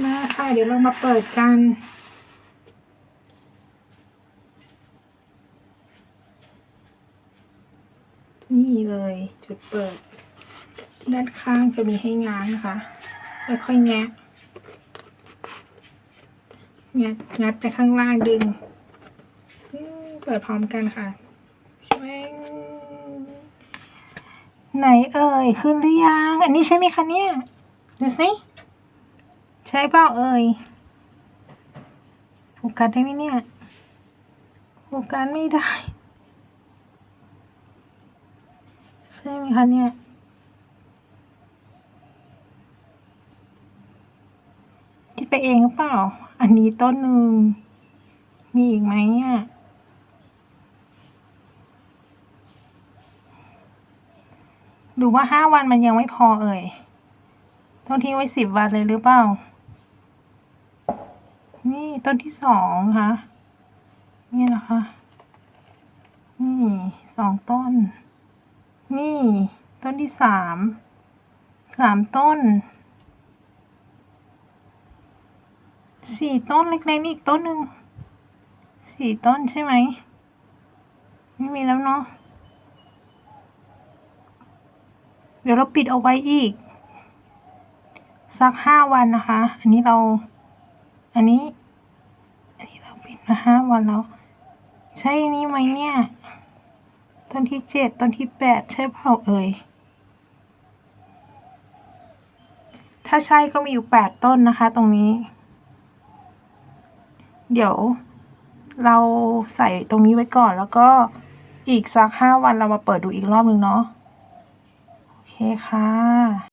มาค่ะ เดี๋ยวเรามาเปิดกัน นี่เลยจุดเปิด ด้านข้างจะมีให้ง้างนะคะค่อยๆแงะงัดงัดไปข้างล่างดึง เปิดพร้อมกันค่ะไหนเอ่ย ขึ้นหรือยัง อันนี้ใช่ไหมคะเนี่ย ดูสิ ใช่เปล่าเอ่ยโฟกัสได้ไหมเนี่ยโฟกัสไม่ได้ ใช่ไหมคะเนี่ยคิดไปเองหรือเปล่า อันนี้ต้นหนึ่งมีอีกไหมอะหรือว่าห้าวันมันยังไม่พอเอ่ย ต้องทิ้งไว้สิบวันเลยหรือเปล่า นี่ต้นที่สองค่ะ นี่นะคะ นี่สองต้น นี่ ต้นที่สามสามต้นสี่ต้นเล็กๆนี่อีกต้นหนึ่งสี่ต้นใช่ไหมไม่มีแล้วเนาะเดี๋ยวเราปิดเอาไว้อีก สักห้าวันนะคะ อันนี้เรา อันนี้นี้เราปิดมาห้า วันแล้ว ใช่นี่ไหมเนี่ย ต้นที่เจ็ดต้นที่แปดใช่เปล่าเอ่ย ถ้าใช่ก็มีอยู่แปดต้นนะคะ ตรงนี้ เดี๋ยวเราใส่ตรงนี้ไว้ก่อนแล้วก็อีกสักห้าวันเรามาเปิดดูอีกรอบหนึ่งเนาะโอเคค่ะ